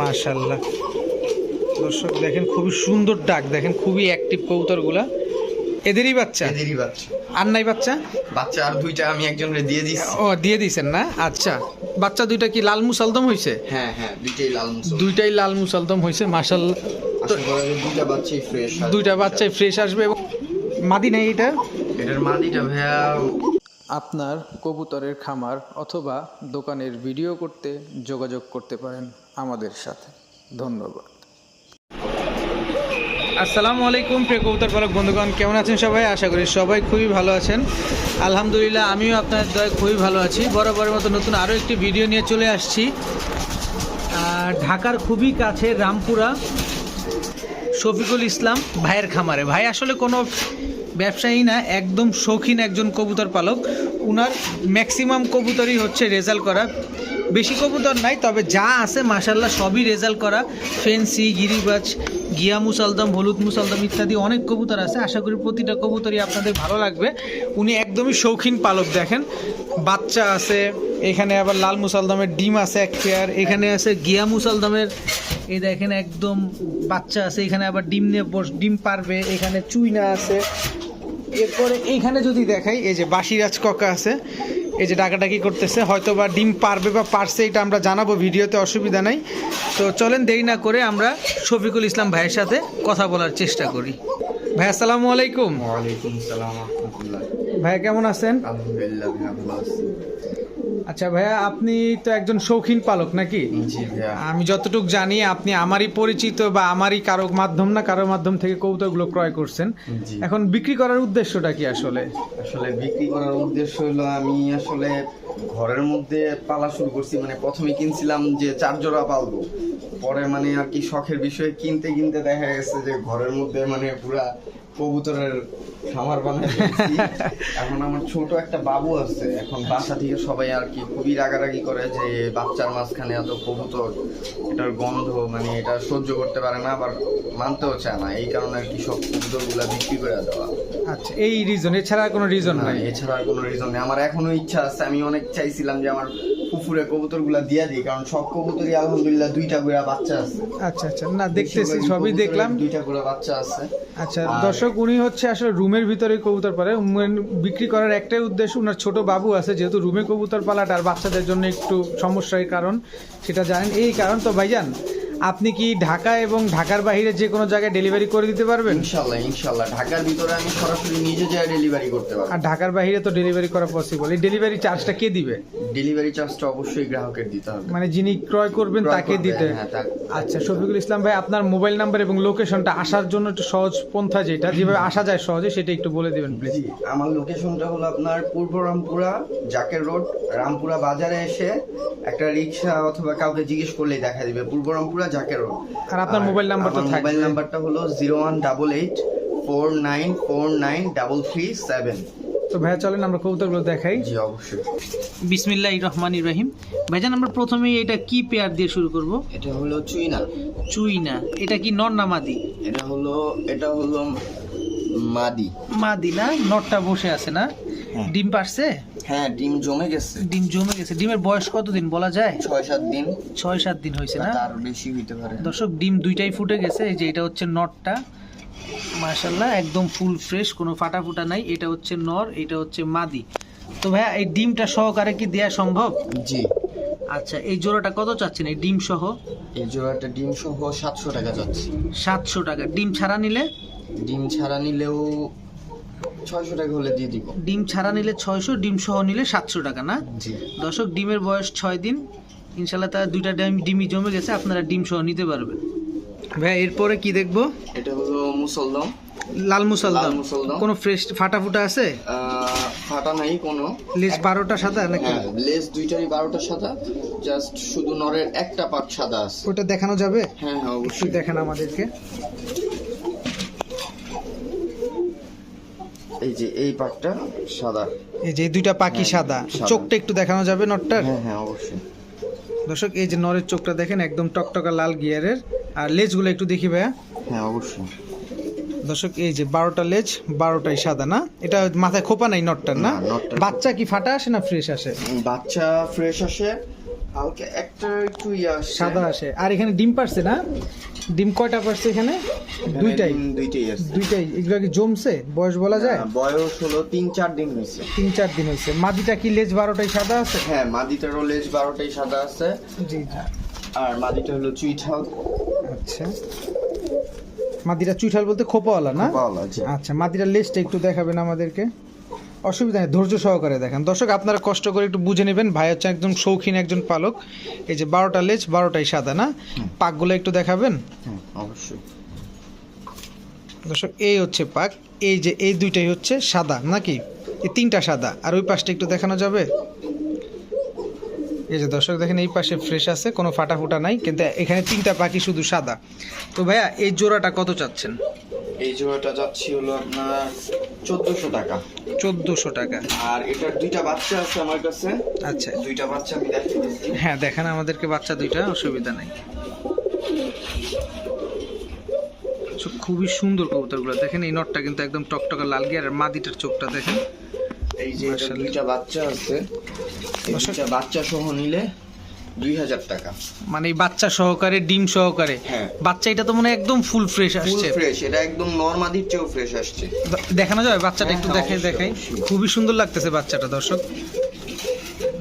মাশাল্লাহ দর্শক দেখেন খুবই সুন্দর ডাক দেখেন খুবই অ্যাক্টিভ কবুতরগুলা। এদেরই বাচ্চা? এদেরই বাচ্চা। আর নাই বাচ্চা? বাচ্চা আর দুইটা আমি একজনকে দিয়ে দিচ্ছি ও দিয়ে দিছেন না? আচ্ছা। বাচ্চা দুইটা কি লাল মুসালদম হয়েছে হ্যাঁ হ্যাঁ দুইটাই লাল মুসল দুইটাই লাল মুসালদম হয়েছে মাশাল্লাহ দুইটা বাচ্চাই ফ্রেশ দুইটা বাচ্চাই ফ্রেশ আসবে এবং মাদি নেই এটা? এটার মাদিটা ভাইয়া আপনার কবুতরের খামার অথবা দোকানের ভিডিও করতে যোগাযোগ করতে পারেন। আমাদের সাথে। ধন্যবাদ। আসসালামু আলাইকুম, প্রিয় কবুতর পালক বন্ধুগণ, কেমন আছেন সবাই? আশা করি সবাই খুবই ভালো আছেন। আলহামদুলিল্লাহ, আমিও আপনাদের দয় খুবই ভালো আছি। বরাবরের মতো নতুন আরও একটি ভিডিও নিয়ে চলে আসছি। ঢাকার খুবই কাছে রামপুরা শফিকুল ইসলাম ভাইয়ের খামারে। ভাই, আসলে কোনো ব্যবসায়ী না, একদম শৌখিন একজন কবুতর পালক। উনার ম্যাক্সিমাম কবুতরই হচ্ছে রেজাল্ট করা। বেশি কবুতর নাই, তবে যা আছে মাসাল্লাহ সবই রেজাল্ট করা। ফেন্সি, গিরিবাজ, গিয়া মুসালদম, হলুদ মুসালদম ইত্যাদি অনেক কবুতর আছে। আশা করি প্রতিটা কবুতরই আপনাদের ভালো লাগবে। উনি একদমই শৌখিন পালক, দেখেন। বাচ্চা আছে, এখানে আবার লাল মুসালদমের ডিম আছে এক পেয়ার এখানে আছে গিয়া মুসালদমের, এই দেখেন একদম বাচ্চা আছে, এখানে আবার ডিম নিয়ে বস, ডিম পারবে, এখানে চুইনা আছে। এরপরে এইখানে যদি দেখাই, এই যে বাসিরাজ ককা আছে এই যে ডাকাডাকি করতেছে হয়তো বা ডিম পারবে বা পারছে এটা আমরা জানাব ভিডিওতে অসুবিধা নাই। তো চলেন দেরি না করে আমরা শফিকুল ইসলাম ভাইয়ের সাথে কথা বলার চেষ্টা করি। ভাই আসসালামু আলাইকুম। ভাইয়া কেমন আছেন? আচ্ছা ভাইয়া আপনি তো একজন শৌখিন পালক নাকি? আমি যতটুকু জানি আপনি আমারই পরিচিত বা আমারই কারও মাধ্যম না কারও মাধ্যম থেকে কবুতরগুলো ক্রয় করছেন। এখন বিক্রি করার উদ্দেশ্যটা কি আসলে? আসলে বিক্রি করার উদ্দেশ্য হলো আমি আসলে ঘরের মধ্যে পালা শুরু করছি। মানে প্রথমে কিনছিলাম যে চার জোড়া পালবো। পরে মানে আর কি শখের বিষয়ে কিনতে কিনতে দেখা গেছে যে ঘরের মধ্যে মানে পুরা কবুতরের খামার বানাই এখন আমার ছোট একটা বাবু আছে এখন বাসা থেকে সবাই আর কি খুবই রাগারাগি করে যে বাচ্চার মাঝখানে এত কবুতর এটার গন্ধ মানে এটা সহ্য করতে পারে না আবার মানতেও চায় না। এই কারণে আর কি সব কবুতরগুলা বিক্রি করে দেওয়া। আচ্ছা এই রিজন এছাড়া কোনো রিজন নাই? এছাড়া আর কোনো রিজন নেই। আমার এখনও ইচ্ছা আছে আমি অনেক চাইছিলাম যে আমার পুকুরে কবুতরগুলা দিয়া দিই কারণ সব কবুতরই আলহামদুলিল্লাহ দুইটা করে বাচ্চা আছে। আচ্ছা আচ্ছা। না দেখতেছি সবই দেখলাম। দুইটা করে বাচ্চা আছে। আচ্ছা দর্শক উনি হচ্ছে আসলে রুমের ভিতরে কবুতর পালে বিক্রি করার একটাই উদ্দেশ্য ওনার ছোট বাবু আছে, যেহেতু রুমে কবুতর পালাটা আর বাচ্চাদের জন্য একটু সমস্যার কারণ, সেটা জানেন। এই কারণ তো ভাইজান আপনি কি ঢাকা এবং ঢাকার বাইরে যে কোনো জায়গায় ডেলিভারি করে দিতে পারবেন? ইনশাল্লাহ ইনশাল্লাহ। ঢাকার ভিতরে আমি সরাসরি নিজে যাই ডেলিভারি করতে পারব। আর ঢাকার বাইরে তো ডেলিভারি করা পসিবল এই ডেলিভারি চার্জটা কে দিবে? ডেলিভারি চার্জটা অবশ্যই গ্রাহকের দিতে হবে। মানে যিনি ক্রয় করবেন তাকে দিতে। হ্যাঁ, আচ্ছা শফিকুল ইসলাম ভাই আপনার মোবাইল নাম্বার এবং লোকেশনটা আসার জন্য একটু সহজ পন্থা যেটা যেভাবে আসা যায় সহজে সেটা একটু বলে দিবেন প্লিজ আমার লোকেশনটা হলো আপনার পূর্ব রামপুরা জাকের রোড রামপুরা বাজারে এসে একটা রিক্সা অথবা কাউকে জিজ্ঞেস করলেই দেখা দিবে। পূর্ব রামপুরা জাকের রোড আর আপনার মোবাইল নাম্বার তো থাকবে। মোবাইল নাম্বারটা হলো zero one double eight four nine four nine double three seven. তো ভাইয়া চলেন আমরা কবুতরগুলো দেখাই। জি অবশ্যই। বিসমিল্লাহ রহমান রহিম। ভাইজান আমরা প্রথমেই এটা কি পেয়ার দিয়ে শুরু করব? এটা হলো চুইনা। চুইনা। এটা কি নর না মাদি? এটা হলো এটা হলো মাদি। মাদি না? নরটা বসে আছে না। ডিম পারছে? হ্যাঁ ডিম জমে গেছে। ডিম জমে গেছে। ডিমের বয়স কতদিন বলা যায়? ছয় সাত দিন। ছয় সাত দিন হয়েছে না? তার বেশি হইতে পারে। দর্শক ডিম দুইটাই ফুটে গেছে। এই যে এটা হচ্ছে নরটা মাশাল্লাহ একদম ফুল ফ্রেশ কোনো ফাটা ফুটা নাই। এটা হচ্ছে নর এটা হচ্ছে মাদি। তো ভাইয়া এই ডিমটা সহকারে কি দেয়া সম্ভব? জি। আচ্ছা এই জোড়াটা কত চাচ্ছেন? এই ডিম সহ? এই জোড়াটা ডিম সহ সাতশো টাকা যাচ্ছে সাতশো টাকা। ডিম ছাড়া নিলে? ডিম ছাড়া নিলেও ছয়শো টাকা হলে দিয়ে দিব। ডিম ছাড়া নিলে ছয়শো ডিম সহ নিলে সাতশো টাকা না? জি। দর্শক ডিমের বয়স ছয় দিন। ইনশাল্লাহ তার দুইটা ডিম ডিমই জমে গেছে আপনারা ডিম সহ নিতে পারবেন। ভাই এরপরে কি দেখব? এটা হলো মুসলদম। লাল মুসালদম। লাল মুসলদম। কোনো ফ্রেশ ফাটা ফুটা আছে ফাটা নাই কোনো। লেজ বারোটা সাদা নাকি? হ্যাঁ লেজ দুইটারই বারোটা সাদা। জাস্ট শুধু নরের একটা পাট সাদা আছে। ওটা দেখানো যাবে? হ্যাঁ হ্যাঁ অবশ্যই। দেখান আমাদেরকে। এই যে এই পাটটা সাদা। এই যে দুইটা পাখি হ্যাঁ, সাদা। চোখটা একটু দেখানো যাবে নটটার? হ্যাঁ হ্যাঁ অবশ্যই। দর্শক এই যে নরের চোখটা দেখেন একদম টকটকা লাল গিয়ারের। আর লেজগুলো একটু দেখি ভাইয়া। হ্যাঁ অবশ্যই। দর্শক এই যে বারোটা লেজ বারোটাই সাদা না? এটা মাথায় খোপা নাই নটটার না? বাচ্চা কি ফাটা আসে না ফ্রেশ আসে? বাচ্চা ফ্রেশ আসে হালকা একটা একটু ইয়ে সাদা আসে। আর এখানে ডিম পারছে না? ডিম কয়টা পারছে এখানে? দুইটাই? দুইটাই আছে। দুইটাই। এগুলো কি জমছে? বয়স বলা যায়? হ্যাঁ, বয়স হলো তিন চার দিন হয়েছে। তিন চার দিন হয়েছে। মাদিটা কি লেজ বারোটাই সাদা আছে? হ্যাঁ মাদিটারও লেজ বারোটাই সাদা আছে। জি আর মাদিটা হলো চুইঠাল। আচ্ছা। মাদিটা চুইঠাল বলতে খোপাওয়ালা না? আচ্ছা মাদিটার লেজটা একটু দেখাবেন আমাদেরকে। অসুবিধা নেই ধৈর্য সহকারে দেখেন। দর্শক আপনারা কষ্ট করে একটু বুঝে নেবেন ভাই হচ্ছে একজন শৌখিন একজন পালক। এই যে বারোটা লেজ বারোটাই সাদা না? পাকগুলো একটু দেখাবেন? অবশ্যই। দর্শক এই হচ্ছে পাক এই যে এই দুইটাই হচ্ছে সাদা নাকি? এই তিনটা সাদা আর ওই পাশটা একটু দেখানো যাবে? এই যে দর্শক দেখেন এই পাশে ফ্রেশ আছে কোনো ফাটা ফুটা নাই কিন্তু এখানে তিনটা পাখি শুধু সাদা। তো ভাইয়া এই জোড়াটা কত চাচ্ছেন? এই জোড়াটা যাচ্ছি হলো আপনার চোদ্দশো টাকা। চোদ্দোশো টাকা। আর এটার দুইটা বাচ্চা আছে আমার কাছে। আচ্ছা। দুইটা বাচ্চা আমি দেখিয়ে দিচ্ছি। হ্যাঁ দেখেন আমাদেরকে বাচ্চা দুইটা অসুবিধা নাই। খুবই সুন্দর কবুতরগুলো। দেখেন এই নটটা কিন্তু একদম টকটকা লাল গিয়ে আর মাদিটার চোখটা দেখেন। এই যে দুইটা বাচ্চা আছে। বাচ্চা সহ নিলে দুই হাজার টাকা। মানে বাচ্চা সহকারে ডিম সহকারে। হ্যাঁ। বাচ্চা এটা তো মনে একদম ফুল ফ্রেশ ফুল আসছে। ফ্রেশ এটা একদম নর্মাদির চেয়েও ফ্রেশ আসছে। দেখানো যাবে বাচ্চাটা একটু হ্যাঁ, দেখে দেখাই। খুবই সুন্দর লাগতেছে বাচ্চাটা দর্শক।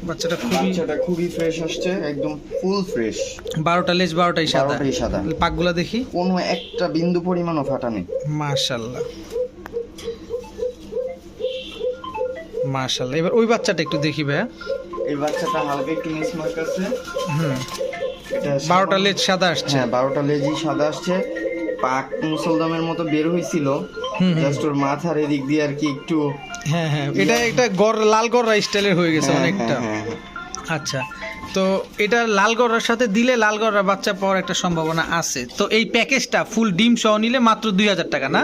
বাচ্চাটা খুবই বাচ্চাটা খুবই ফ্রেশ আসছে একদম ফুল ফ্রেশ বারোটা লেজ বারোটাই সাদা। বারোটাই সাদা। পাকগুলা দেখি। কোনো একটা বিন্দু পরিমাণও ফাটা নেই। মাশাল্লাহ। মাশাল্লাহ। এবার ওই বাচ্চাটা একটু দেখি ভাইয়া। এই বাচ্চাটা হালকা একটু মিসমার্ক আছে। হুম। বারোটা লেজ সাদা আসছে। হ্যাঁ বারোটা লেজই সাদা আসছে। পাক মুসলদামের মতো বের হয়েছিল। জাস্ট ওর মাথার এদিক দিয়ে আর কি একটু হ্যাঁ হ্যাঁ। এটা একটা গড় লাল গড়া স্টাইলের হয়ে গেছে হ্যাঁ, অনেকটা। হ্যাঁ, হ্যাঁ, আচ্ছা। তো এটা লাল গড়ার সাথে দিলে লাল গড়ার বাচ্চা পাওয়ার একটা সম্ভাবনা আছে। তো এই প্যাকেজটা ফুল ডিম সহ নিলে মাত্র দুই হাজার টাকা না?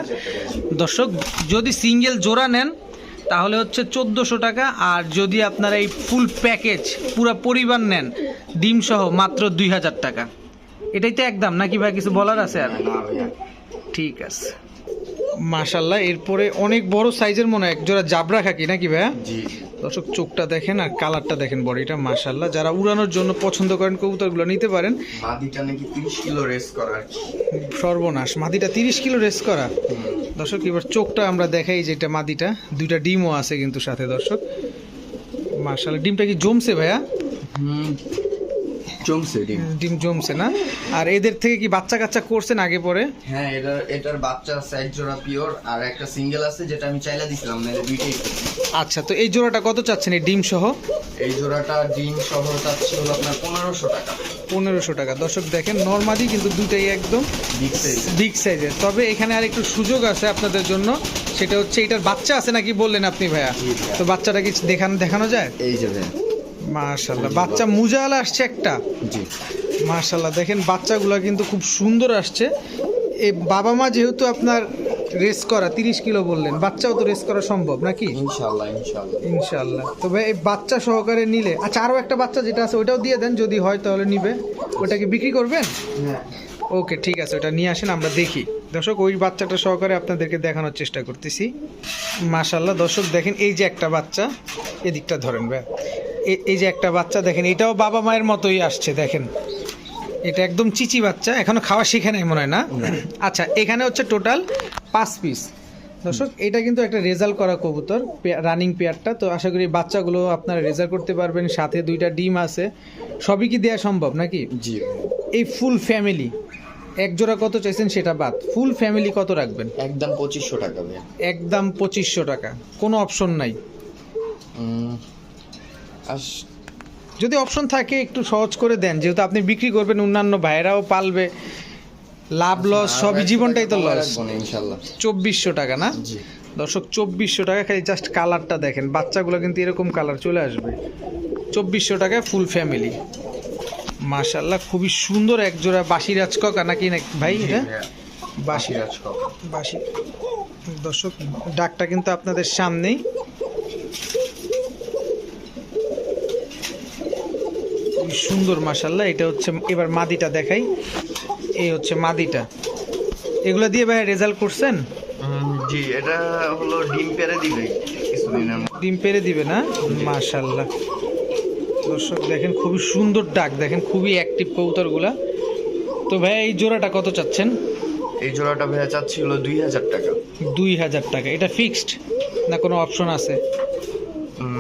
দর্শক যদি সিঙ্গেল জোড়া নেন তাহলে হচ্ছে চোদ্দোশো টাকা। আর যদি আপনারা এই ফুল প্যাকেজ পুরো পরিবার নেন ডিম সহ মাত্র দুই হাজার টাকা। এটাই তো একদম নাকি ভাই কিছু বলার আছে আর? ঠিক আছে। মাশাল্লাহ এরপরে অনেক বড় সাইজের মনে হয় এক জোড়া জাবরা খাকি নাকি ভাইয়া? জি। দর্শক চোখটা দেখেন আর কালারটা দেখেন বডিটা মাশাল্লাহ যারা উড়ানোর জন্য পছন্দ করেন কবুতরগুলো নিতে পারেন। মাদিটা নাকি তিরিশ কিলো রেস করা সর্বনাশ মাদিটা তিরিশ কিলো রেস করা। দর্শক এবার চোখটা আমরা দেখাই যেটা মাদিটা। দুইটা ডিমও আছে কিন্তু সাথে দর্শক। মাশাল্লাহ ডিমটা কি জমছে ভাইয়া? হুম। জমছে ডিম। ডিম জমছে না? আর এদের থেকে কি বাচ্চা কাচ্চা করছেন আগে পরে? হ্যাঁ এটার এটার বাচ্চা আছে এক জোড়া পিওর আর একটা সিঙ্গেল আছে যেটা আমি চাইলা দিছিলাম না দুইটাই আচ্ছা তো এই জোড়াটা কত চাচ্ছেন এই ডিম সহ এই জোড়াটা ডিম সহ চাচ্ছি হলো আপনার পনেরোশো টাকা। পনেরোশো টাকা। দর্শক দেখেন নর্মালি কিন্তু দুটাই একদম বিগ সাইজ বিগ সাইজের তবে এখানে আর একটু সুযোগ আছে আপনাদের জন্য। সেটা হচ্ছে এটার বাচ্চা আছে নাকি বললেন আপনি ভাইয়া? ভাইয়া। তো বাচ্চাটা কি দেখানো দেখানো যায়? এই যে ভাইয়া। মাশাল্লাহ বাচ্চা মুজালা আসছে একটা। জি। মাশাল্লাহ দেখেন বাচ্চাগুলো কিন্তু খুব সুন্দর আসছে। এই বাবা মা যেহেতু আপনার রেস করা তিরিশ কিলো বললেন বাচ্চাও তো রেস করা সম্ভব নাকি? ইনশাল্লাহ ইনশাল্লাহ ইনশাল্লাহ তবে এই বাচ্চা সহকারে নিলে আচ্ছা আরও একটা বাচ্চা যেটা আছে ওটাও দিয়ে দেন যদি হয় তাহলে নিবে। ওটা কি বিক্রি করবেন? হ্যাঁ। ওকে ঠিক আছে ওটা নিয়ে আসেন আমরা দেখি। দর্শক ওই বাচ্চাটা সহকারে আপনাদেরকে দেখানোর চেষ্টা করতেছি। মাশাল্লাহ দর্শক দেখেন এই যে একটা বাচ্চা এদিকটা ধরেন ভাই। এ- এই যে একটা বাচ্চা দেখেন এটাও বাবা মায়ের মতোই আসছে দেখেন। এটা একদম চিচি বাচ্চা এখনও খাওয়া শিখে নাই মনে হয় না? আচ্ছা এখানে হচ্ছে টোটাল পাঁচ পিস দর্শক এটা কিন্তু একটা রেজাল্ট করা কবুতর রানিং পেয়ারটা তো আশা করি বাচ্চাগুলো আপনারা রেজাল্ট করতে পারবেন সাথে দুইটা ডিম আছে। সবই কি দেওয়া সম্ভব নাকি? জি। এই ফুল ফ্যামিলি এক জোড়া কত চাইছেন সেটা বাদ। ফুল ফ্যামিলি কত রাখবেন? একদম পঁচিশশো টাকা একদম পঁচিশশো টাকা কোনো অপশন নাই। যদি অপশন থাকে একটু সহজ করে দেন। যেহেতু আপনি বিক্রি করবেন অন্যান্য ভাইরাও পালবে। লাভ লস সবই জীবনটাই তো লস চব্বিশশো টাকা না? দর্শক চব্বিশশো টাকা খালি জাস্ট কালারটা দেখেন। বাচ্চাগুলো কিন্তু এরকম কালার চলে আসবে। চব্বিশশো টাকায় ফুল ফ্যামিলি মাশাল্লাহ খুবই সুন্দর একজোড়া বাসি রাজকক নাকি ভাই এটা বাসি বাসিরাজ কক বাসি দর্শক ডাকটা কিন্তু আপনাদের সামনেই। খুবই সুন্দর মাসাল্লাহ এটা হচ্ছে এবার মাদিটা দেখাই। এই হচ্ছে মাদিটা। এগুলো দিয়ে ভাই রেজাল্ট করছেন? জি এটা হলো ডিম পেরে দিবে কিছুদিনের ডিম পেরে দিবে না? মাশাল্লাহ দর্শক দেখেন খুবই সুন্দর ডাক দেখেন খুবই অ্যাক্টিভ কবুতরগুলা। তো ভাই এই জোড়াটা কত চাচ্ছেন? এই জোড়াটা ভাইয়া চাচ্ছিল দুই হাজার টাকা। দুই হাজার টাকা। এটা ফিক্সড না কোনো অপশন আছে?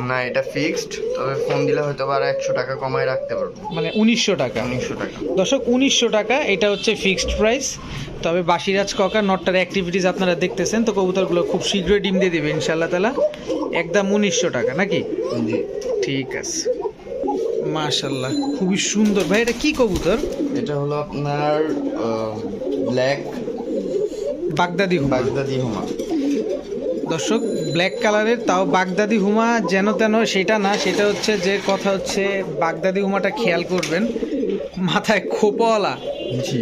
না এটা ফিক্সড তবে ফোন দিলে হয়তো আর একশো টাকা কমায় রাখতে পারব। মানে উনিশশো টাকা। উনিশশো টাকা। দর্শক উনিশশো টাকা এটা হচ্ছে ফিক্সড প্রাইস তবে বাসিরাজ ককা নটটার অ্যাক্টিভিটিস আপনারা দেখতেছেন তো কবুতরগুলো খুব শীঘ্রই ডিম দিয়ে দেবে ইনশাল্লাহ তালা একদম উনিশশো টাকা নাকি? জি। ঠিক আছে। মাশাল্লাহ খুবই সুন্দর। ভাই এটা কি কবুতর? এটা হলো আপনার ব্ল্যাক বাগদাদি হুমা। বাগদাদি হুমা। দর্শক ব্ল্যাক কালারের তাও বাগদাদি হুমা যেন তেন সেটা না সেটা হচ্ছে যে কথা হচ্ছে বাগদাদি হুমাটা খেয়াল করবেন মাথায় খোপাওয়ালা। জি।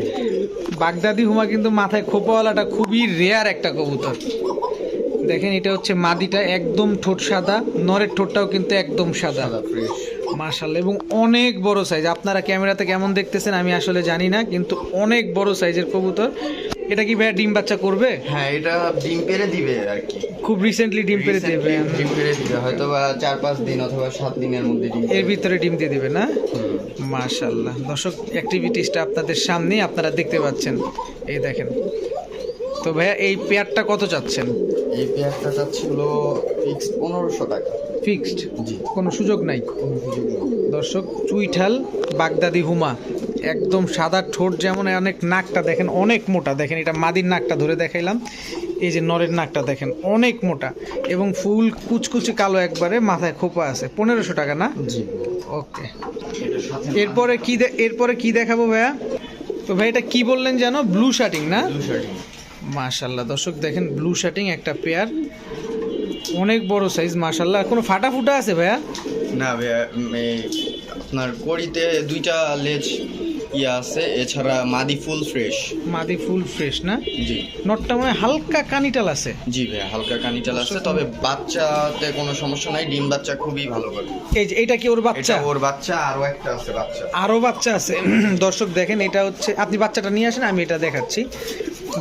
বাগদাদি হুমা কিন্তু মাথায় খোপাওয়ালাটা খুবই রেয়ার একটা কবুতর। দেখেন এটা হচ্ছে মাদিটা একদম ঠোঁট সাদা নরের ঠোঁটটাও কিন্তু একদম সাদা। ফ্রেশ মার্শাল্লাহ এবং অনেক বড় সাইজ আপনারা ক্যামেরাতে কেমন দেখতেছেন আমি আসলে জানি না কিন্তু অনেক বড় সাইজের কবুতর। এটা কি ভাইয়া ডিম বাচ্চা করবে? হ্যাঁ এটা ডিম পেরে দিবে আর কি। খুব রিসেন্টলি ডিম পেরে দেবে। ডিম পেরে দিবে হয়তো বা চার পাঁচ দিন অথবা সাত দিনের মধ্যে ডিম এর ভিতরে ডিম দিয়ে দেবে না? হুম। মাশাল্লাহ দর্শক অ্যাক্টিভিটিসটা আপনাদের সামনেই আপনারা দেখতে পাচ্ছেন। এই দেখেন। তো ভাইয়া এই পেয়ারটা কত চাচ্ছেন? এই পেয়ারটা চাচ্ছিল ফিক্স পনেরোশো টাকা। ফিক্সড জি। কোনো সুযোগ নাই। দর্শক চুইঠাল বাগদাদি হুমা একদম সাদা ঠোঁট যেমন অনেক নাকটা দেখেন অনেক মোটা। দেখেন এটা মাদির নাকটা ধরে দেখাইলাম। এই যে নরের নাকটা দেখেন অনেক মোটা এবং ফুল কুচকুচি কালো একবারে মাথায় খোপা আছে। পনেরোশো টাকা না? জি। ওকে। এরপরে কি এরপরে কি দেখাবো ভাইয়া? তো ভাই এটা কি বললেন জানো ব্লু শার্টিং না? মাশাল্লাহ দর্শক দেখেন ব্লু শার্টিং একটা পেয়ার। অনেক বড় সাইজ মাশাল্লাহ কোনো ফাটা ফুটা আছে ভাইয়া? না ভাইয়া আপনার কড়িতে দুইটা লেজ ইয়ে আছে এছাড়া মাদি ফুল ফ্রেশ। মাদি ফুল ফ্রেশ না? জি। নটটা মানে হালকা কানিটাল আছে। জি ভাইয়া হালকা কানিটাল আছে তবে বাচ্চাতে কোনো সমস্যা নাই ডিম বাচ্চা খুবই ভালো করে। এই যে এটা কি ওর এটা বাচ্চা ওর বাচ্চা আরও একটা আছে বাচ্চা। আরও বাচ্চা আছে। দর্শক দেখেন এটা হচ্ছে আপনি বাচ্চাটা নিয়ে আসেন আমি এটা দেখাচ্ছি।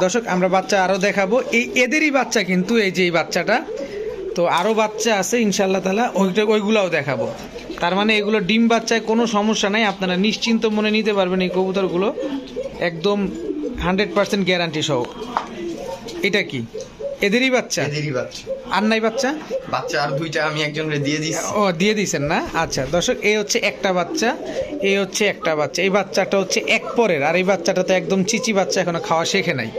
দর্শক আমরা বাচ্চা আরও দেখাবো। এই এদেরই বাচ্চা কিন্তু এই যে এই বাচ্চাটা। তো আরও বাচ্চা আছে ইনশাল্লাহ তালা ওইটা ওইগুলাও দেখাবো। তার মানে এগুলো ডিম বাচ্চায় কোনো সমস্যা নাই, আপনারা নিশ্চিন্ত মনে নিতে পারবেন এই কবুতরগুলো। একদম হান্ড্রেড পার্সেন্ট গ্যারান্টি সহ। এটা কি? এদেরই বাচ্চা? এদেরই বাচ্চা। আর নাই বাচ্চা? বাচ্চা আর দুইটা আমি একজনের দিয়ে দিচ্ছি ও দিয়ে দিয়েছেন না? আচ্ছা দর্শক এই হচ্ছে একটা বাচ্চা এই হচ্ছে একটা বাচ্চা। এই বাচ্চাটা হচ্ছে এক পরের আর এই বাচ্চাটা তো একদম চিচি বাচ্চা এখনও খাওয়া শেখে নাই।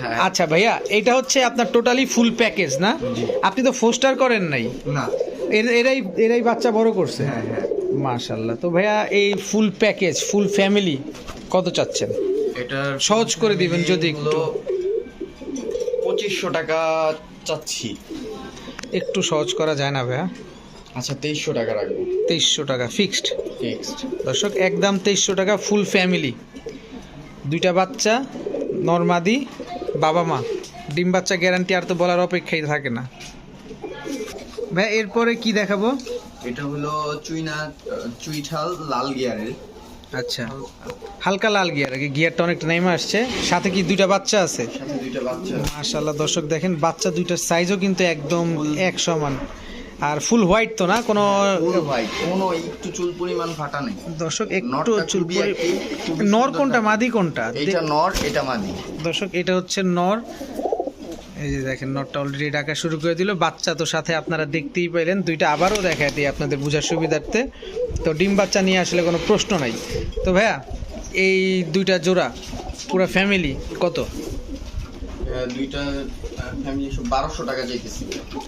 হ্যাঁ। আচ্ছা ভাইয়া এটা হচ্ছে আপনার টোটালি ফুল প্যাকেজ না? আপনি তো ফোস্টার করেন নাই। না। এর- এরাই এরাই বাচ্চা বড় করছে? হ্যাঁ হ্যাঁ। মাশাল্লাহ তো ভাইয়া এই ফুল প্যাকেজ ফুল ফ্যামিলি কত চাচ্ছেন? এটা সহজ করে দিবেন যদি একটু। পঁচিশশো টাকা চাচ্ছি। একটু সহজ করা যায় না ভাইয়া। আচ্ছা তেইশশো টাকা রাখব। তেইশশো টাকা ফিক্সড ফিক্সড দর্শক একদম তেইশশো টাকা ফুল ফ্যামিলি দুইটা বাচ্চা নর্মাদি বাবা মা। ডিম বাচ্চা গ্যারান্টি আর তো বলার অপেক্ষাই থাকে না। ভাই এরপরে কি দেখাবো? এটা হলো চুইনা চুইঠাল লাল গিয়ারের। আচ্ছা। হালকা লাল গিয়ার আগে গিয়ারটা অনেকটা নেমে আসছে। সাথে কি দুইটা বাচ্চা আছে? মাশাল্লাহ দর্শক দেখেন বাচ্চা দুইটার সাইজও কিন্তু একদম এক সমান। আর ফুল হোয়াইট তো না? কোনো পুরো কোনো একটু চুল পরিমাণ ফাটা নেই। দর্শক একটু চুল নর কোনটা মাদি কোনটা? এইটা নর এটা মাদি। দর্শক এটা হচ্ছে নর। এই যে দেখেন নরটা অলরেডি ডাকা শুরু করে দিল। বাচ্চা তো সাথে আপনারা দেখতেই পেলেন। দুইটা আবারও দেখায় দিই আপনাদের বোঝার সুবিধার্থে। তো ডিম বাচ্চা নিয়ে আসলে কোনো প্রশ্ন নাই। তো ভাইয়া এই দুইটা জোড়া পুরো ফ্যামিলি কত? দুইটা ফ্যামিলি বারোশো টাকা চাইতেছি।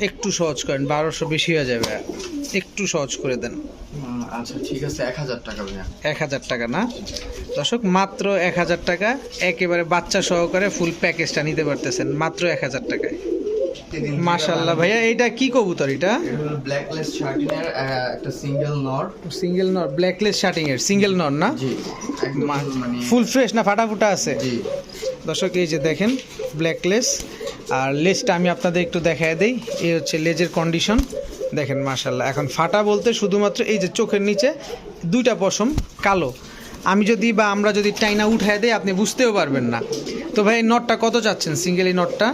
একটু সহজ করেন বারোশো বেশি হয়ে যাবে। একটু সহজ করে দেন। আচ্ছা ঠিক আছে এক হাজার টাকা ভাইয়া। এক হাজার টাকা না? দর্শক মাত্র এক হাজার টাকা একেবারে বাচ্চা সহকারে ফুল প্যাকেজটা নিতে পারতেছেন মাত্র এক হাজার টাকায়। মাশাল্লাহ ভাইয়া এটা কি কবুতর এটা? ব্ল্যাকলেস শার্টিনের একটা সিঙ্গেল নর সিঙ্গেল নর ব্ল্যাকলেস শার্টিং এর সিঙ্গেল নর না? জি মানে ফুল ফ্রেশ না ফাটা ফুটা আছে? জি। দর্শক এই যে দেখেন ব্ল্যাকলেস আর লেজটা আমি আপনাদের একটু দেখায় দেই এই হচ্ছে লেজের কন্ডিশন দেখেন মাশাল্লাহ এখন ফাটা বলতে শুধুমাত্র এই যে চোখের নিচে দুইটা পশম কালো। আমি যদি বা আমরা যদি টাইনা উঠায় দেই আপনি বুঝতেও পারবেন না। তো ভাই এই নটটা কত চাচ্ছেন? সিঙ্গেল এই নটটা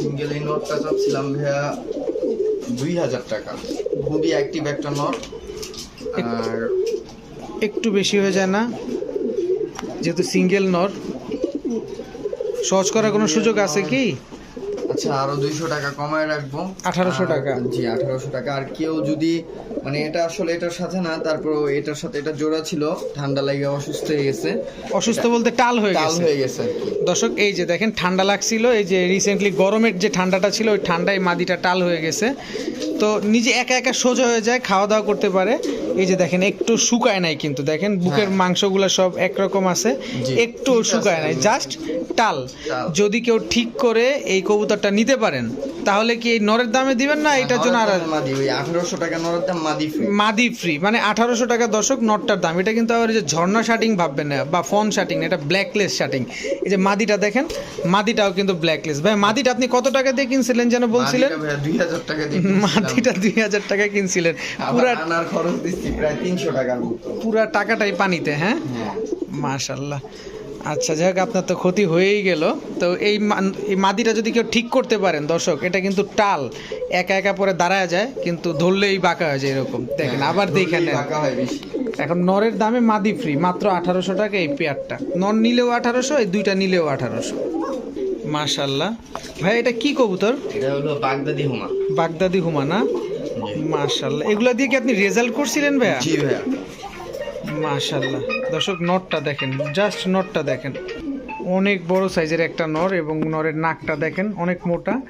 সিঙ্গেল এই নোটটা চাচ্ছিলাম ভাইয়া দুই হাজার টাকা। খুবই অ্যাক্টিভ একটা নোট। আর একটু বেশি হয়ে যায় না? যেহেতু সিঙ্গেল নোট, সহজ করার কোনো সুযোগ আছে কি? আচ্ছা আরও দুইশো টাকা কমায় রাখব। 1800 আর- টাকা। জি আঠারোশো টাকা। আর কেউ যদি মানে এটা আসলে এটার সাথে না তারপর এটার সাথে এটা জোড়া ছিল ঠান্ডা লাগে অসুস্থ হয়ে গেছে। অসুস্থ বলতে টাল হয়ে গেছে? হয়ে গেছে আর কি। দর্শক এই যে দেখেন ঠান্ডা লাগছিল এই যে রিসেন্টলি গরমের যে ঠান্ডাটা ছিল ওই ঠান্ডায় মাদিটা টাল হয়ে গেছে। তো নিজে একা একা সোজা হয়ে যায় খাওয়া দাওয়া করতে পারে। এই যে দেখেন একটু শুকায় নাই কিন্তু। দেখেন বুকের হ্যাঁ। মাংসগুলো সব একরকম আছে। একটু শুকায় নাই জাস্ট টাল। টাল। যদি কেউ ঠিক করে এই কবুতরটা নিতে পারেন। তাহলে কি এই নরের দামে দিবেন না এটার জন্য আর নরের মাদি ওই আঠারোশো টাকা নরের দাম মাদি free। মাদি ফ্রি মানে আঠারোশো টাকা দর্শক নটটার দাম। এটা কিন্তু আবার এই যে ঝর্ণা শার্টিং ভাববেন না বা ফন শার্টিং এটা ব্ল্যাকলেস শার্টিং এই যে মাদিটা দেখেন মাদিটাও কিন্তু ব্ল্যাকলেস ভাই মাদিটা আপনি কত টাকা দিয়ে কিনছিলেন যেন বলছিলেন? দুই হাজার টাকা দিয়ে। মাদিটা দুই হাজার টাকা কিনছিলেন। পুরা আনার খরচ দিচ্ছি প্রায় তিনশো টাকার মতো। পুরা টাকাটাই পানিতে হ্যাঁ? হ্যাঁ। মাশাল্লাহ আচ্ছা যাই হোক আপনার তো ক্ষতি হয়েই গেল। তো এই এই মাদিটা যদি কেউ ঠিক করতে পারেন দর্শক এটা কিন্তু টাল। একা একা পরে দাঁড়ায় যায় কিন্তু ধরলেই বাঁকা হয়ে যায় এরকম। দেখেন আবার হ্যাঁ, হয় বেশি। এখন নরের দামে মাদি ফ্রি মাত্র আঠারোশো টাকা এই পেয়ারটা। নর নিলেও আঠারোশো এই দুইটা নিলেও আঠারোশো। মাশাল্লাহ ভাই এটা কি কবুতর? এটা হলো বাগদাদি হুমা। বাগদাদি হুমা না? মাশাল্লাহ এগুলা দিয়ে কি আপনি রেজাল্ট করছিলেন ভাইয়া? জি ভাইয়া। মাশাল্লাহ দর্শক নটটা দেখেন জাস্ট নটটা দেখেন। অনেক বড় সাইজের একটা নর এবং নরের নাকটা দেখেন অনেক মোটা।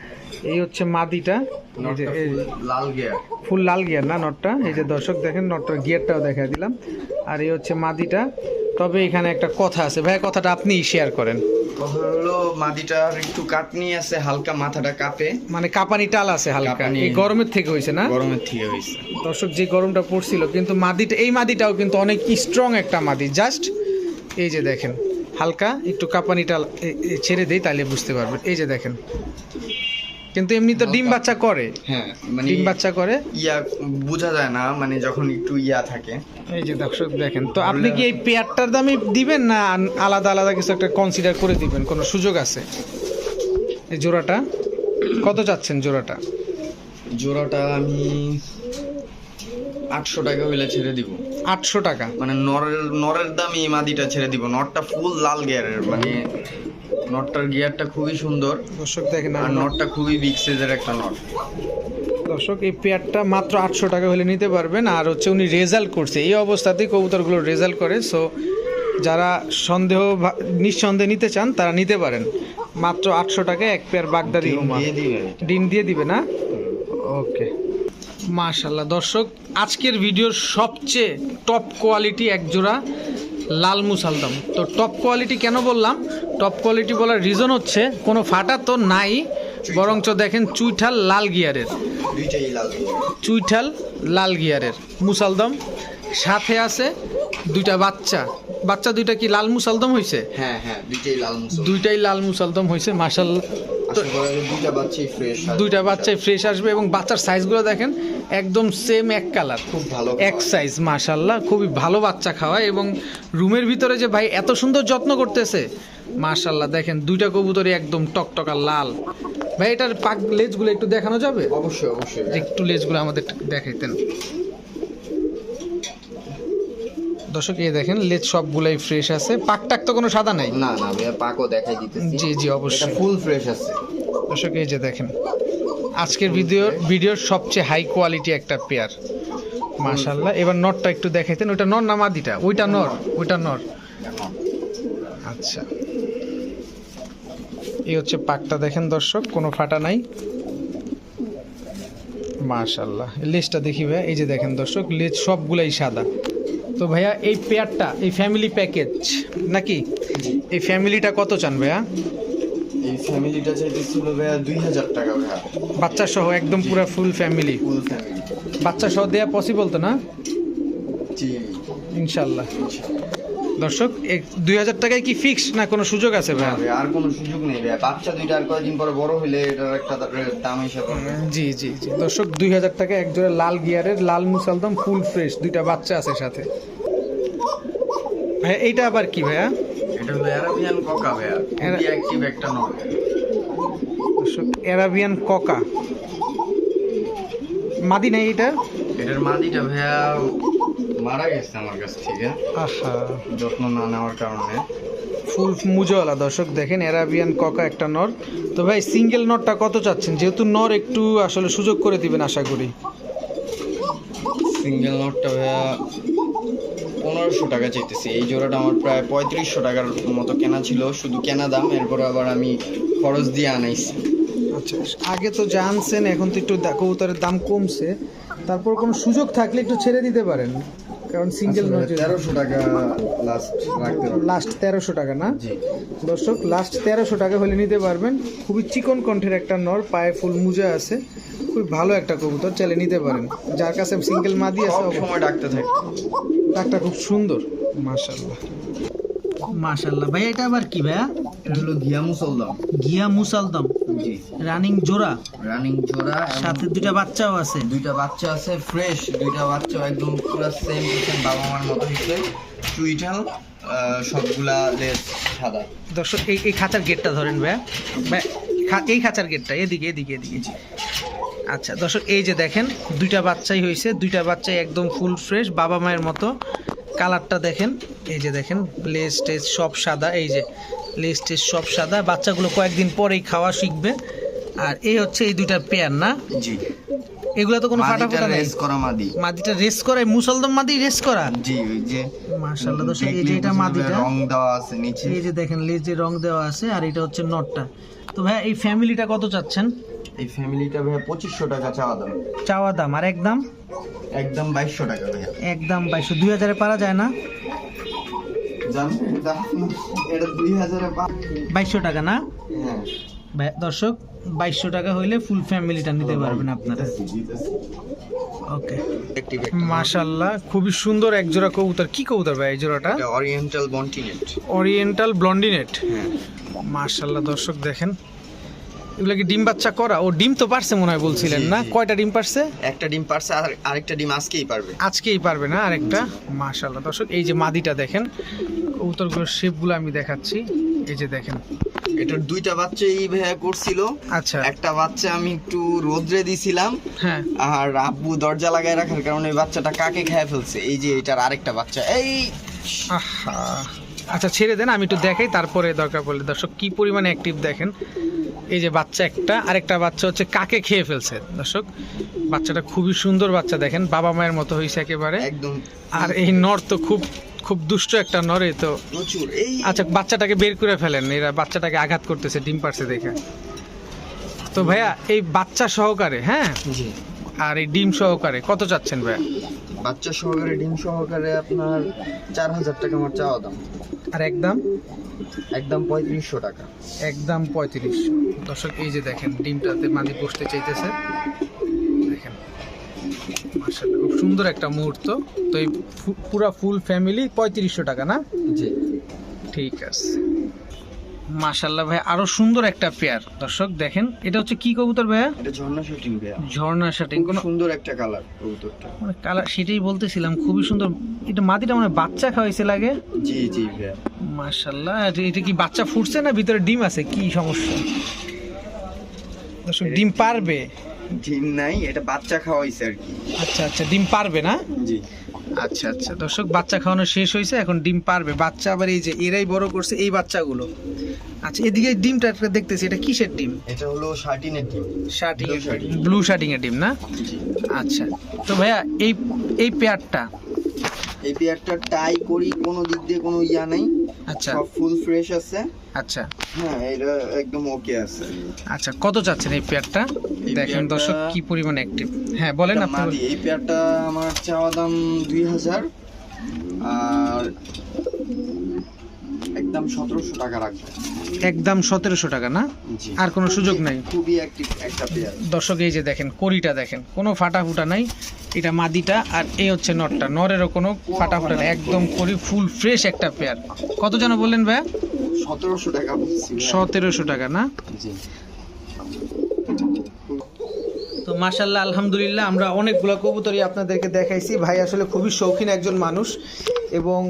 এই হচ্ছে মাদিটা। লাল গিয়ার ফুল লাল গিয়ার না নটটা? এই যে দর্শক দেখেন নটটার গিয়ারটাও দেখা দিলাম। আর এই হচ্ছে মাদিটা। তবে এখানে একটা কথা আছে। ভাই কথাটা আপনি শেয়ার করেন। হলো মাদিটার একটু কাটনি আছে হালকা মাথাটা কাঁপে। মানে কাঁপানি টাল আছে হালকা। এই গরমের থেকে হয়েছে না? গরমের থেকে হয়েছে। দর্শক যে গরমটা পড়ছিল কিন্তু মাদিটা এই মাদিটাও কিন্তু অনেক স্ট্রং একটা মাদি জাস্ট এই যে দেখেন হালকা একটু কাঁপানি টাল ছেড়ে দেই তাহলে বুঝতে পারবেন। এই যে দেখেন কিন্তু এমনি তো ডিম বাচ্চা করে। হ্যাঁ মানে ডিম বাচ্চা করে। ইয়া বোঝা যায় না মানে যখন একটু ইয়া থাকে। এই যে দর্শক দেখেন তো আপনি কি এই পেয়ারটার দামই দিবেন না আলাদা আলাদা কিছু একটা কনসিডার করে দিবেন? কোনো সুযোগ আছে? এই জোড়াটা? কত চাচ্ছেন জোড়াটা? জোড়াটা আমি আটশো টাকা হইলে ছেড়ে দিব। আটশো টাকা। মানে নরের নরের দামে এই মাদিটা ছেড়ে দিব। নটটা ফুল লাল গিয়ারের মানে নটটার গিয়ারটা খুবই সুন্দর। দর্শক দেখেন আর নটটা খুবই বিগ সাইজের একটা নট। দর্শক এই পেয়ারটা মাত্র আটশো টাকা হলে নিতে পারবেন। আর হচ্ছে উনি রেজাল্ট করছে। এই অবস্থাতেই কবুতরগুলো রেজাল্ট করে। সো যারা সন্দেহ নিঃসন্দেহে নিতে চান তারা নিতে পারেন। মাত্র আটশো টাকায় এক পেয়ার দিয়ে ডিম দিয়ে দিবে। না? ওকে মাশাল্লাহ দর্শক আজকের ভিডিওর সবচেয়ে টপ কোয়ালিটি এক জোড়া লাল মুসালদম। তো টপ কোয়ালিটি কেন বললাম? টপ কোয়ালিটি বলার রিজন হচ্ছে কোনো ফাটা তো নাই বরঞ্চ দেখেন চুইঠাল লাল গিয়ারের। চুইঠাল লাল গিয়ারের। মুসালদম সাথে আছে দুইটা বাচ্চা। বাচ্চা দুইটা কি লাল মুসালদম হয়েছে হ্যাঁ হ্যাঁ দুইটাই লাল দুইটাই লাল মুসালদম হয়েছে যায় দুইটা বাচ্চাই ফ্রেশ আসবে। এবং বাচ্চার সাইজগুলো দেখেন একদম সেম এক কালার খুব ভালো এক সাইজ মাশাল্লাহ খুবই ভালো বাচ্চা খাওয়ায় এবং রুমের ভিতরে যে ভাই এত সুন্দর যত্ন করতেছে মাশাল্লাহ দেখেন দুইটা কবুতরই একদম টকটকা লাল। ভাই এটার পাক লেজগুলো একটু দেখানো যাবে? অবশ্যই অবশ্যই। একটু লেজগুলো আমাদের দেখাইতেন। দর্শক এই দেখেন লেজ সবগুলাই ফ্রেশ আছে। পাক টাক তো কোনো সাদা নাই? না না ভাইয়া পাকও দেখাই দিতেছি। জি জি অবশ্যই। ফুল ফ্রেশ আছে। দর্শক এই যে দেখেন আজকের ভিডিও ভিডিওর সবচেয়ে হাই কোয়ালিটি একটা পেয়ার মাশাল্লাহ এবার নরটা একটু দেখাইতেন। ওইটা নর না মাদিটা? ওইটা নর ওইটা নর। আচ্ছা। এই হচ্ছে পাকটা দেখেন দর্শক কোনো ফাটা নাই। মাশাল্লাহ লেজটা দেখি ভাইয়া এই যে দেখেন দর্শক লেজ সবগুলাই সাদা। তো ভাইয়া এই পেয়ারটা এই ফ্যামিলি প্যাকেজ নাকি? এই ফ্যামিলিটা কত চান ভাইয়া? এই ফ্যামিলিটা চাইতেছিল ভাইয়া দুই হাজার টাকা ভাইয়া। বাচ্চা সহ একদম পুরো ফুল ফ্যামিলি ফুল ফ্যামিলি বাচ্চা সহ দেওয়া পসিবল তো না? জি। ইনশাল্লাহ দর্শক দুই হাজার টাকায় কি ফিক্স না কোনো সুযোগ আছে ভাইয়া, আর কোনো সুযোগ নেই ভাইয়া বাচ্চা দুইটা আর কয়েকদিন পরে বড় হইলে এটার একটা দাম হিসাবে। জি জি জি। দর্শক দুই হাজার টাকা এক জোড়া লাল গিয়ারের লাল মুসালদম ফুল ফ্রেশ দুইটা বাচ্চা আছে সাথে। ভাইয়া এইটা আবার কি ভাইয়া? এটা হলো অ্যারাবিয়ান ককা ভাইয়া। খুবই অ্যাক্টিভ একটা নট দর্শক অ্যারাবিয়ান ককা মাদি নাই এটা এটার মাদিটা ভাইয়া মারা গেছে আমার কাছ থেকে। আহা। যত্ন না নেওয়ার কারণে। ফুল মুজওয়ালা দর্শক দেখেন অ্যারাবিয়ান ককা একটা নর। তো ভাই সিঙ্গেল নরটা কত চাচ্ছেন? যেহেতু নর একটু আসলে সুযোগ করে দিবেন আশা করি। সিঙ্গেল নোটটা ভাইয়া পনেরোশো টাকা চাইতেছি। এই জোড়াটা আমার প্রায় পঁয়ত্রিশশো টাকার মতো কেনা ছিল শুধু কেনা দাম এরপর আবার আমি খরচ দিয়ে আনাইছি। আচ্ছা আগে তো জানছেন এখন তো একটু কবুতরের দাম কমছে। তারপর কোনো সুযোগ থাকলে একটু ছেড়ে দিতে পারেন। কারণ সিঙ্গেল তেরোশো টাকা লাস্ট রাখতে লাস্ট তেরোশো টাকা না? জি। দর্শক লাস্ট তেরোশো টাকা হলে নিতে পারবেন। খুবই চিকন কণ্ঠের একটা নর পায়ে ফুল মুজা আছে। খুবই ভালো একটা কবুতর চাইলে নিতে পারেন। যার কাছে সিঙ্গেল মাদি আছে অবশ্যই সময় ডাকতে থাকে। ডাকটা খুব সুন্দর। মাশাল্লাহ মাশাল্লাহ ভাই এটা আবার কি ভাইয়া? এটা হলো ঘিয়া মুসলদম। গিয়া মুসালদম। জি। রানিং জোড়া? রানিং জোড়া সাথে দুইটা বাচ্চাও আছে। দুইটা বাচ্চা আছে ফ্রেশ দুইটা বাচ্চা একদম পুরো সেম বাবা মার মতো হচ্ছে চুইটাল সবগুলা লেস সাদা। দর্শক এই এই খাঁচার গেটটা ধরেন ভাই খা- এই খাঁচার গেটটা এদিকে এদিকে এদিকে। আচ্ছা দর্শক এই যে দেখেন দুইটা বাচ্চাই হয়েছে। দুইটা বাচ্চাই একদম ফুল ফ্রেশ বাবা মায়ের মতো। কালারটা দেখেন এই যে দেখেন লেস টেস সব সাদা। এই যে লেস টেস সব সাদা। বাচ্চাগুলো কয়েকদিন পরেই খাওয়া শিখবে। আর এই হচ্ছে এই দুইটা পেয়ার না? জি। এগুলো তো কোনো ফাটা ফাটা রেস করা মাদি। মাদিটা রেস করা মুসলদম মাদি রেস করা? জি ওই যে মাশাআল্লাহ দর্শক এই যে এটা মাদিটা। রং দেওয়া আছে নিচে। এই যে দেখেন লেজে রং দেওয়া আছে আর এটা হচ্ছে নটটা। তো ভাই এই ফ্যামিলিটা কত চাচ্ছেন? এই ফ্যামিলিটা ভাইয়া পঁচিশশো টাকা চাওয়া দাম। চাওয়া দাম আর একদম একদম বাইশশো টাকা ভাইয়া। একদম বাইশশো। দুই হাজারে পারা যায় না? বাইশশো টাকা না? হ্যাঁ। দর্শক বাইশশো টাকা হইলে ফুল ফ্যামিলিটা নিতে পারবেন আপনারা। ওকে মাশাল্লাহ খুবই সুন্দর এক জোড়া কবুতর। কি কবুতর ভাই এই জোড়াটা? এটা অরিয়েন্টাল বন্টিনেট ওরিয়েন্টাল ব্লন্ডিনেট হ্যাঁ। মাশাল্লাহ দর্শক দেখেন। এগুলো কি ডিম বাচ্চা করা? ও ডিম তো পারছে মনে হয় বলছিলেন না? কয়টা ডিম পারছে? একটা ডিম পারছে আর আরেকটা ডিম আজকেই পারবে। আজকেই পারবে না আরেকটা? মাশাল্লাহ দর্শক এই যে মাদিটা দেখেন কবুতরগুলোর শেপগুলো আমি দেখাচ্ছি। এই যে দেখেন। এটার দুইটা বাচ্চা এই ভাইয়া করছিল। আচ্ছা। একটা বাচ্চা আমি একটু রোদ্রে দিছিলাম। হ্যাঁ। আর আব্বু দরজা লাগায় রাখার কারণে এই বাচ্চাটা কাকে খেয়ে ফেলছে? এই যে এটার আরেকটা বাচ্চা। এই! আহা! আচ্ছা ছেড়ে দেন আমি একটু দেখাই তারপরে দরকার পড়লে। দর্শক কি পরিমাণে অ্যাক্টিভ দেখেন? এই যে বাচ্চা একটা আরেকটা বাচ্চা হচ্ছে কাকে খেয়ে ফেলছে? দর্শক বাচ্চাটা খুবই সুন্দর বাচ্চা দেখেন বাবা মায়ের মতো হয়েছে একেবারে। একদম। আর এই নর তো খুব খুব দুষ্ট একটা নরে তো। প্রচুর। আচ্ছা বাচ্চাটাকে বের করে ফেলেন এরা বাচ্চাটাকে আঘাত করতেছে ডিম পারছে দেখে। তো ভাইয়া এই বাচ্চা সহকারে হ্যাঁ? জি। আর এই ডিম সহকারে কত চাচ্ছেন ভাইয়া বাচ্চা সহকারে ডিম সহকারে আপনার চার হাজার টাকা আমার চাওয়া দাম। আর একদম একদম পঁয়ত্রিশশো টাকা। একদম পঁয়ত্রিশ দর্শক এই যে দেখেন ডিমটাতে মাদি বসতে চাইতেছে। দেখেন খুব সুন্দর একটা মুহূর্ত। তো এই পুরা ফুল ফ্যামিলি পঁয়ত্রিশশো টাকা না? জি। ঠিক আছে। মাশাল্লাহ ভাই আরও সুন্দর একটা পেয়ার দর্শক দেখেন এটা হচ্ছে কি কবুতর ভাইয়া? এটা ঝর্ণা শুটিং ভাইয়া। ঝর্ণা শাটিং কোনো সুন্দর একটা কালার কবুতরটা। মানে কালার সেটাই বলতেছিলাম খুবই সুন্দর। এটা মাদিটা মানে বাচ্চা খাওয়াইছে লাগে? জি জি ভাইয়া। মাশাল্লাহ এটা কি বাচ্চা ফুটছে না ভিতরে ডিম আছে? কি সমস্যা? দর্শক ডিম পারবে? ডিম নাই এটা বাচ্চা খাওয়াইছে আর কি। আচ্ছা আচ্ছা ডিম পারবে না? জি। আচ্ছা আচ্ছা। দর্শক বাচ্চা খাওয়ানো শেষ হয়েছে এখন ডিম পারবে। বাচ্চা আবার এই যে এরাই বড় করছে এই বাচ্চাগুলো। আচ্ছা এদিকে ডিমটা একটা দেখতেছি এটা কিসের ডিম? এটা হলো শার্টিনের ডিম। শার্টিং। ব্লু শার্টিং এর ডিম না? আচ্ছা। তো ভাইয়া এই এই পেয়ারটা? এই পেয়ারটা টাই করি কোনো দিক দিয়ে কোনো ইয়া নাই। আচ্ছা। সব ফুল ফ্রেশ আছে। আচ্ছা। হ্যাঁ এটা একদম ওকে আছে। আচ্ছা কত চাচ্ছেন এই পেয়ারটা? দেখেন দর্শক কি পরিমাণ অ্যাক্টিভ হ্যাঁ বলেন আপনি। এই পেয়ারটা আমার চাওয়া দাম দুই হাজার। আর একদম সতেরোশো টাকা রাখবে। একদম সতেরোশো টাকা না? আর কোনো সুযোগ নাই? খুবই অ্যাক্টিভ একটা পেয়ার দর্শক এই যে দেখেন কড়িটা দেখেন কোনো ফাটা ফুটা নাই। এটা মাদিটা আর এই হচ্ছে নটটা। নরেরও কোনো ফাটা ফুটা নেই একদম করি ফুল ফ্রেশ একটা পেয়ার কত যেন বললেন ভাইয়া? সতেরোশো টাকা। সতেরোশো টাকা না? জি। তো মাশাল্লাহ আলহামদুলিল্লাহ আমরা অনেকগুলো কবুতরই আপনাদেরকে দেখাইছি। ভাই আসলে খুবই শৌখিন একজন মানুষ এবং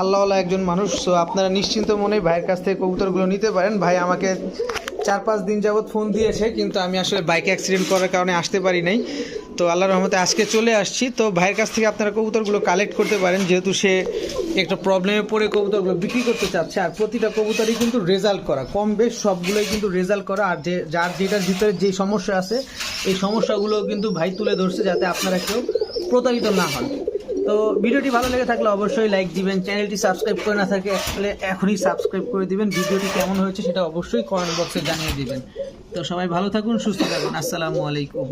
আল্লাহওয়ালা একজন মানুষ, তো আপনারা নিশ্চিন্ত মনে ভাইয়ের কাছ থেকে কবুতরগুলো নিতে পারেন। ভাই আমাকে চার পাঁচ দিন যাবৎ ফোন দিয়েছে, কিন্তু আমি আসলে বাইক অ্যাক্সিডেন্ট করার কারণে আসতে পারি নাই। তো আল্লাহ রহমতে আজকে চলে আসছি। তো ভাইয়ের কাছ থেকে আপনারা কবুতরগুলো কালেক্ট করতে পারেন, যেহেতু সে একটা প্রবলেমে পড়ে কবুতরগুলো বিক্রি করতে চাচ্ছে। আর প্রতিটা কবুতরই কিন্তু রেজাল্ট করা, কম বেশ সবগুলোই কিন্তু রেজাল্ট করা। আর যে যার যেটার ভিতরে যে সমস্যা আছে, এই সমস্যাগুলো কিন্তু ভাই তুলে ধরছে যাতে আপনারা কেউ প্রতারিত না হন। তো ভিডিওটি ভালো লেগে থাকলে অবশ্যই লাইক দিবেন চ্যানেলটি সাবস্ক্রাইব করে না থাকে, আসলে এখনই সাবস্ক্রাইব করে দিবেন। ভিডিওটি কেমন হয়েছে সেটা অবশ্যই কমেন্ট বক্সে জানিয়ে দিবেন। তো সবাই ভালো থাকুন, সুস্থ থাকুন। আসসালামু আলাইকুম।